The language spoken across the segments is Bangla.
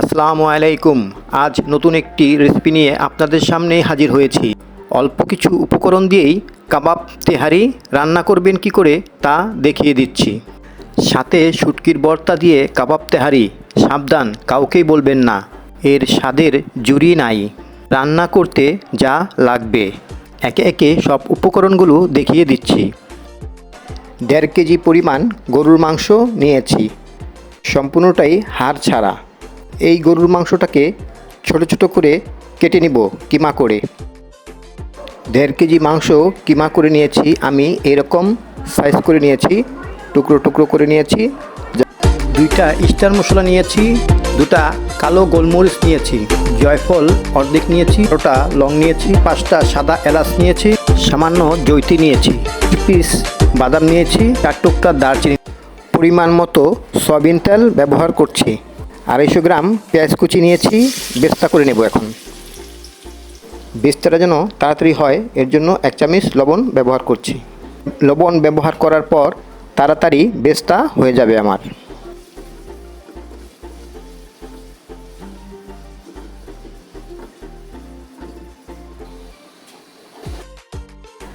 আসসালামু আলাইকুম। আজ নতুন একটি রেসিপি নিয়ে আপনাদের সামনে হাজির হয়েছি। অল্প কিছু উপকরণ দিয়েই কাবাব তেহারি রান্না করবেন কি করে তা দেখিয়ে দিচ্ছি। সাথে শুটকির বর্তা দিয়ে কাবাব তেহারি সাবধান, কাউকেই বলবেন না। এর স্বাদের জুড়ি নাই। রান্না করতে যা লাগবে। একে একে সব উপকরণগুলো দেখিয়ে দিচ্ছি। দেড় কেজি পরিমাণ গরুর মাংস নিয়েছি। সম্পূর্ণটাই হাড় ছাড়া। এই গরুর মাংসটাকে ছোট ছোট করে কেটে নিব কিমা করে। দেড় কেজি মাংস কিমা করে নিয়েছি আমি, এরকম সাইজ করে নিয়েছি, টুকরো টুকরো করে নিয়েছি। দুইটা স্টার মশলা নিয়েছি, দুটা কালো গোলমরিচ নিয়েছি, জয়ফল অর্ধেক নিয়েছি ওটা লং নিয়েছি, পাঁচটা সাদা এলাচ নিয়েছি, সামান্য জৈতি নিয়েছি পিস বাদাম নিয়েছি, চার টুকটা দারচিনি, পরিমাণ মতো সয়াবিন তেল ব্যবহার করছি। আড়াইশো গ্রাম পেঁয়াজ কুচি নিয়েছি, বেস্তা করে নেব এখন। বেস্তাটা যেন তাড়াতাড়ি হয়, এর জন্য এক চামচ লবণ ব্যবহার করছি। লবণ ব্যবহার করার পর তাড়াতাড়ি বেস্তা হয়ে যাবে আমার।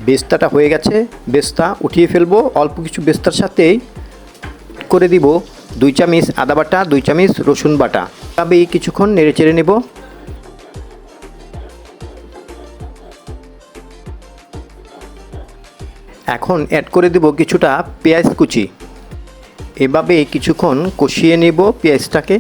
বেস্তাটা হয়ে গেছে, বেস্তা উঠিয়ে ফেলব, অল্প কিছু বেস্তার সাথেই করে দিব দুই চামচ আদা বাটা, দুই চামচ রসুন বাটা। তবেই কিছুক্ষণ নেড়ে চেড়ে নেব। এখন অ্যাড করে দেব কিছুটা পেঁয়াজ কুচি। এভাবে কিছুক্ষণ কষিয়ে নেব পেঁয়াজটাকে।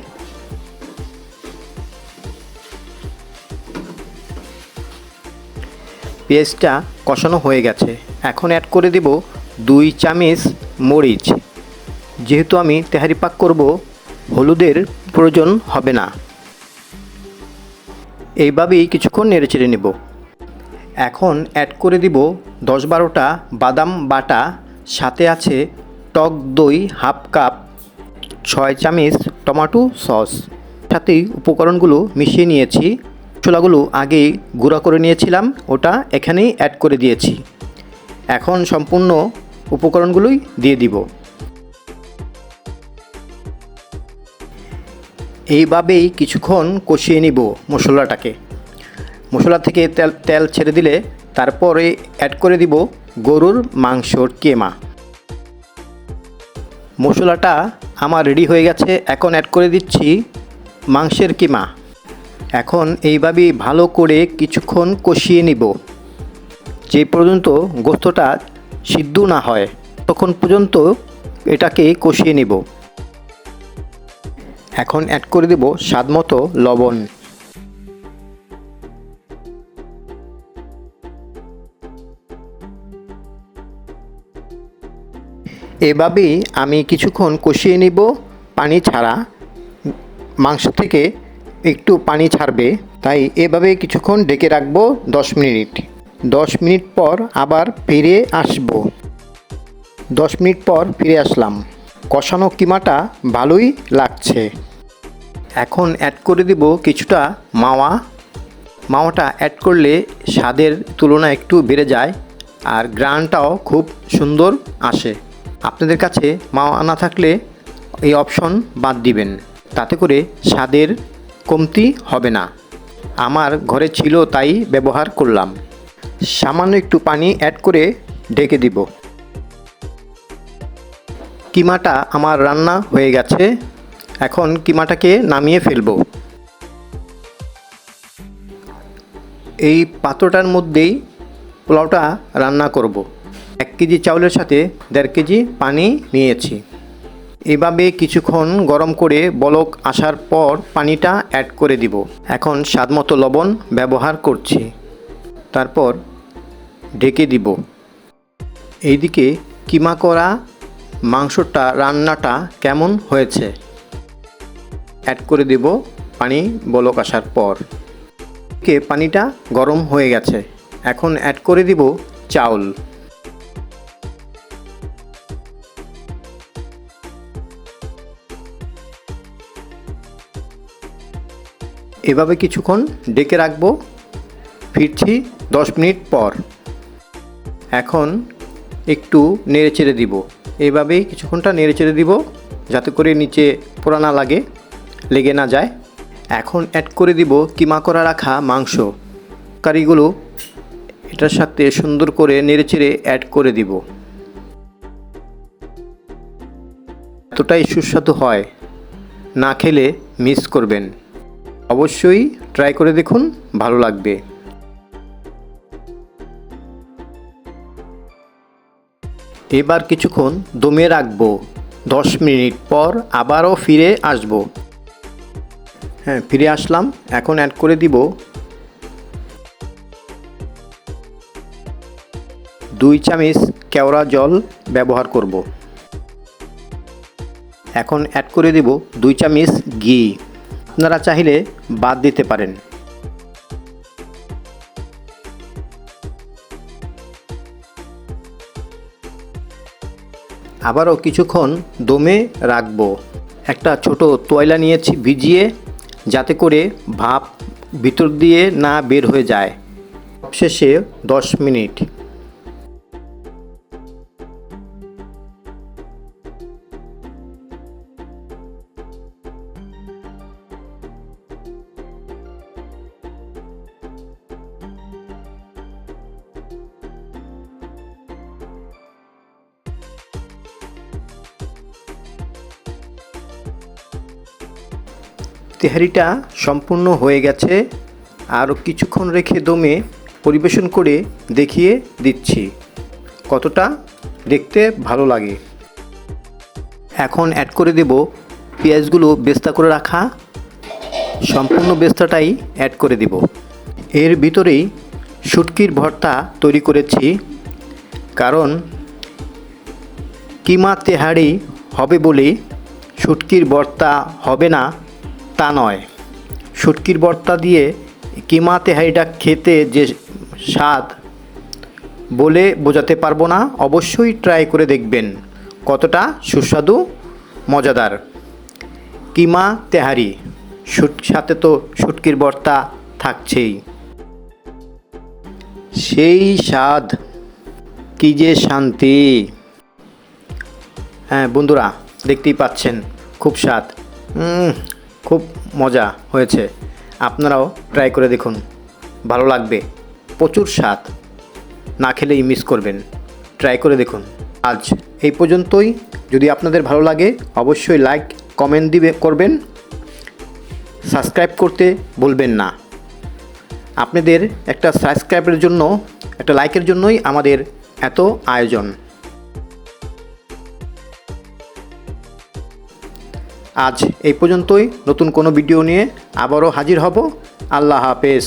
পেঁয়াজটা কষানো হয়ে গেছে। এখন অ্যাড করে দেব দুই চামচ মরিচ। যেহেতু আমি তেহারি পাক করব, হলুদের প্রয়োজন হবে না। এইভাবেই কিছুক্ষণ নেড়ে চেড়ে নেব। এখন অ্যাড করে দিব দশ বারোটা বাদাম বাটা, সাথে আছে টক দই হাফ কাপ, ছয় চামচ টমাটো সস। সাথেই উপকরণগুলো মিশিয়ে নিয়েছি। ছোলাগুলো আগেই গুঁড়া করে নিয়েছিলাম, ওটা এখানেই অ্যাড করে দিয়েছি। এখন সম্পূর্ণ উপকরণগুলোই দিয়ে দিব। এইভাবেই কিছুক্ষণ কষিয়ে নিব মশলাটাকে। মশলা থেকে তেল তেল ছেড়ে দিলে তারপরে অ্যাড করে দিব গরুর মাংসর কেমা। মশলাটা আমার রেডি হয়ে গেছে, এখন অ্যাড করে দিচ্ছি মাংসের কিমা। এখন এইভাবেই ভালো করে কিছুক্ষণ কষিয়ে নিব। যে পর্যন্ত গোস্তটা সিদ্ধ না হয়, তখন পর্যন্ত এটাকে কষিয়ে নিব। এখন অ্যাড করে দেব স্বাদ মতো লবণ। এভাবেই আমি কিছুক্ষণ কষিয়ে নিব পানি ছাড়া। মাংস থেকে একটু পানি ছাড়বে, তাই এভাবে কিছুক্ষণ ডেকে রাখব দশ মিনিট। দশ মিনিট পর আবার ফিরে আসব। দশ মিনিট পর ফিরে আসলাম। কষানো কিমাটা ভালোই লাগছে। এখন অ্যাড করে দিব কিছুটা মাওয়া। মাওয়াটা অ্যাড করলে স্বাদের তুলনা একটু বেড়ে যায় আর গ্রানটাও খুব সুন্দর আসে। আপনাদের কাছে মাওয়া না থাকলে এই অপশন বাদ দিবেন, তাতে করে স্বাদের কমতি হবে না। আমার ঘরে ছিল তাই ব্যবহার করলাম। সামান্য একটু পানি অ্যাড করে ঢেকে দিব। কিমাটা আমার রান্না হয়ে গেছে। এখন কিমাটাকে নামিয়ে ফেলব। এই পাত্রটার মধ্যেই পোলাওটা রান্না করব। এক কেজি চাউলের সাথে দেড় কেজি পানি নিয়েছি। এভাবে কিছুক্ষণ গরম করে বলক আসার পর পানিটা অ্যাড করে দিব। এখন স্বাদমতো লবণ ব্যবহার করছি। তারপর ঢেকে দিব। এইদিকে কিমা করা মাংসটা, রান্নাটা কেমন হয়েছে? অ্যাড করে দেব পানি বলক আসার পর। কে পানিটা গরম হয়ে গেছে, এখন অ্যাড করে দিব চাউল। এভাবে কিছুক্ষণ ডেকে রাখব, ফিরছি দশ মিনিট পর। এখন একটু নেড়ে চেড়ে দিব। এভাবেই কিছুক্ষণটা নেড়ে চেড়ে দিব, যাতে করে নিচে পোড়া না লাগে। লেগে না যায়। এখন অ্যাড করে দিব কিমা করা রাখা মাংস। কারিগুলো এটার সাথে সুন্দর করে নেড়েচেড়ে অ্যাড করে দিব। এতটাই সুস্বাদু হয়, না খেলে মিস করবেন। অবশ্যই ট্রাই করে দেখুন, ভালো লাগবে। এবার কিছুক্ষণ দমে রাখব। দশ মিনিট পর আবারও ফিরে আসব। হ্যাঁ ফিরে আসলাম। এখন অ্যাড করে দিব দুই চামচ কেওড়া জল ব্যবহার করব। এখন অ্যাড করে দিব দুই চামচ ঘি। আপনারা চাইলে বাদ দিতে পারেন। আবারও কিছুক্ষণ দমে রাখব। একটা ছোট তয়লা নিয়েছি ভিজিয়ে যাতে করে ভাপ ভিতর দিয়ে না বের হয়ে যায়। শেষে দশ মিনিট। তেহারিটা সম্পূর্ণ হয়ে গেছে। আরও কিছুক্ষণ রেখে দমে পরিবেশন করে দেখিয়ে দিচ্ছি কতটা দেখতে ভালো লাগে। এখন অ্যাড করে দেব পেঁয়াজগুলো বেস্তা করে রাখা। সম্পূর্ণ বেস্তাটাই অ্যাড করে দেব। এর ভিতরেই শুটকির ভর্তা তৈরি করেছি। কারণ কিমা তেহারি হবে বলে শুটকির ভর্তা হবে না। তা নয়। শুটকির ভর্তা দিয়ে কিমা তেহারিটা খেতে যে স্বাদ বলে বোঝাতে পারব না, অবশ্যই ট্রাই করে দেখবেন। কতটা সুস্বাদু, মজাদার। কিমা তেহারি, শুট, সাথে তো শুটকির ভর্তা থাকছেই। সেই স্বাদ, কি যে শান্তি। হ্যাঁ বন্ধুরা, দেখতেই পাচ্ছেন, খুব স্বাদ। খুব মজা হয়েছে। আপনারাও ট্রাই করে দেখুন। ভালো লাগবে। প্রচুর স্বাদ। না খেলেই মিস করবেন। ট্রাই করে দেখুন। আজ এই পর্যন্তই। যদি আপনাদের ভালো লাগে, অবশ্যই লাইক কমেন্ট দিবে, করবেন। সাবস্ক্রাইব করতে ভুলবেন না। আপনাদের একটা সাবস্ক্রাইবের জন্য, একটা লাইকের জন্যই আমাদের এত আয়োজন। আজ এই পর্যন্তই। নতুন কোনো ভিডিও নিয়ে আবারও হাজির হব। আল্লাহ হাফেজ।